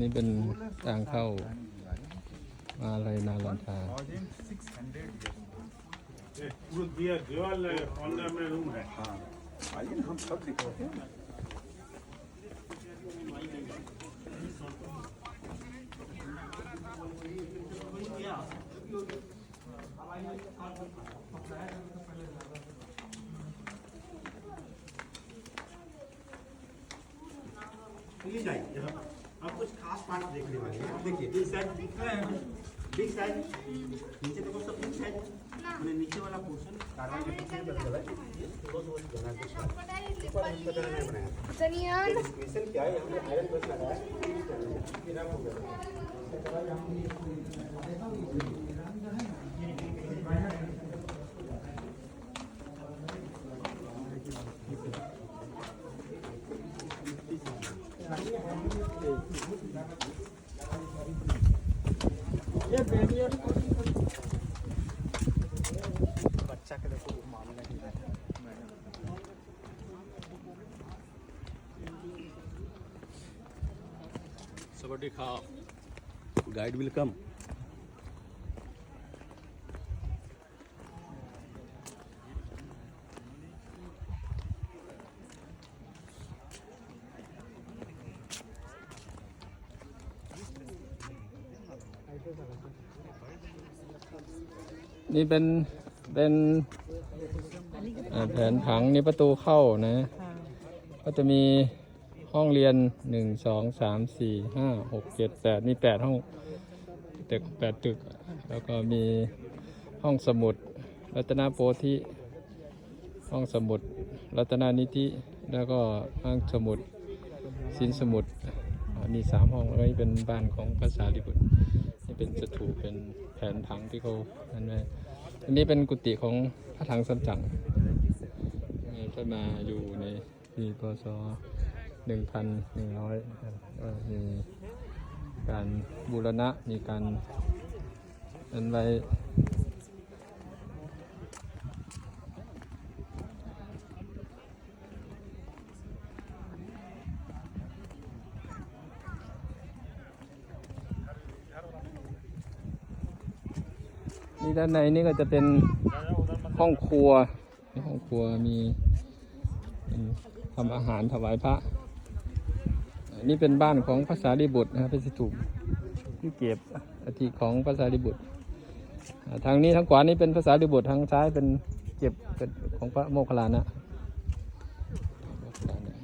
นี่เป็นทางเข้ามาอะไรนาลันทา वो दिया दीवार ऑनर में रूम है आइए हम सब दिखाते हैं ये जाइए आप कुछ खास पार्ट देखने वाले हैं। आप देखिए बिग साइज़ बिग साइज़ नीचे देखो सब बिग साइज़ मैंने नीचे वाला पोर्शन कारण के पीछे बदल है? बहुत बहुत बना कुछ ऊपर इसका तरह नहीं बनाया। सनियान स्पेशल क्या है? हमने आयरन बस लगाया। है बच्चा के गाइड विल कम นี่เป็นเป็นแผนผังนี่ประตูเข้านะ ก็จะมีห้องเรียนหนึ่งสองสามสี่ห้าหกเจ็ดแปดมีแปดห้องตึกแปดตึก แล้วก็มีห้องสมุด รัตนโพธิห้องสมุด รัตนานิธิแล้วก็ห้องสมุดสินสมุดมีสามห้องแล้วนี่เป็นบ้านของภาษาลิบุตรนี่ เป็นสถูปเป็นแผนผังที่เขาอันไว้อันนี้เป็นกุฏิของพระถังสัมจั๋งนี่านมาอยู่ในปีพศหนึ่งพันหนึ่งร้อยมีการบูรณะมีการอันไว้ นี่ด้านในนี่ก็จะเป็นห้องครัวห้องครัวมีทำอาหารถวายพระอันนี่เป็นบ้านของพระสารีบุตรนะครับเป็นสถูปที่เก็บอาทิของพระสารีบุตรทางนี้ทางขวานี่เป็นพระสารีบุตรทางซ้ายเป็นเก็บของพระโมคคัลลานะโมคคัลลานะ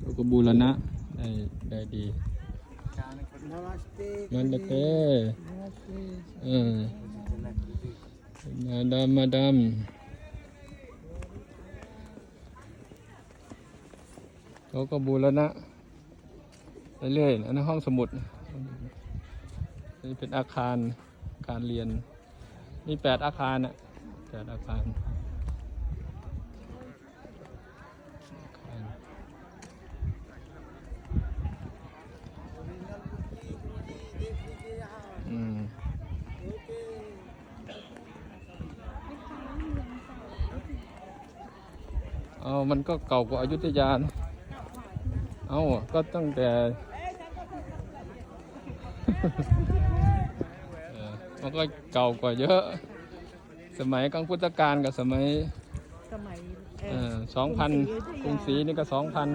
แล้วก็บูรณะ ให้ได้ดีมันเดเตเออมาดามมาดามเขาก็บูรณะเรื่อยๆอันนั้นห้องสมุด นี่เป็นอาคารการเรียน มีแปดอาคารนะแปดอาคาร เอามันก็เก่ากว่าอายุทยานะเอาก็ตั้งแต่ เออมันก็เก่ากว่าเยอะ สมัยกังพุทธกาลกับสมัยสมัยเออสองพันกรุงศรีนี่ก็สองพัน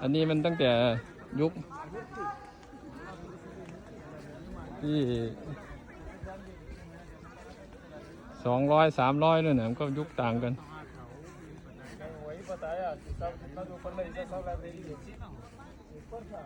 อันนี้มันตั้งแต่ยุค ที่สองร้อยสามร้อยนู่นน่ะมันก็ยุคต่างกัน था कि सब जितना भी ऊपर में रिजर्व सब लाइब्रेरी देखी ऊपर था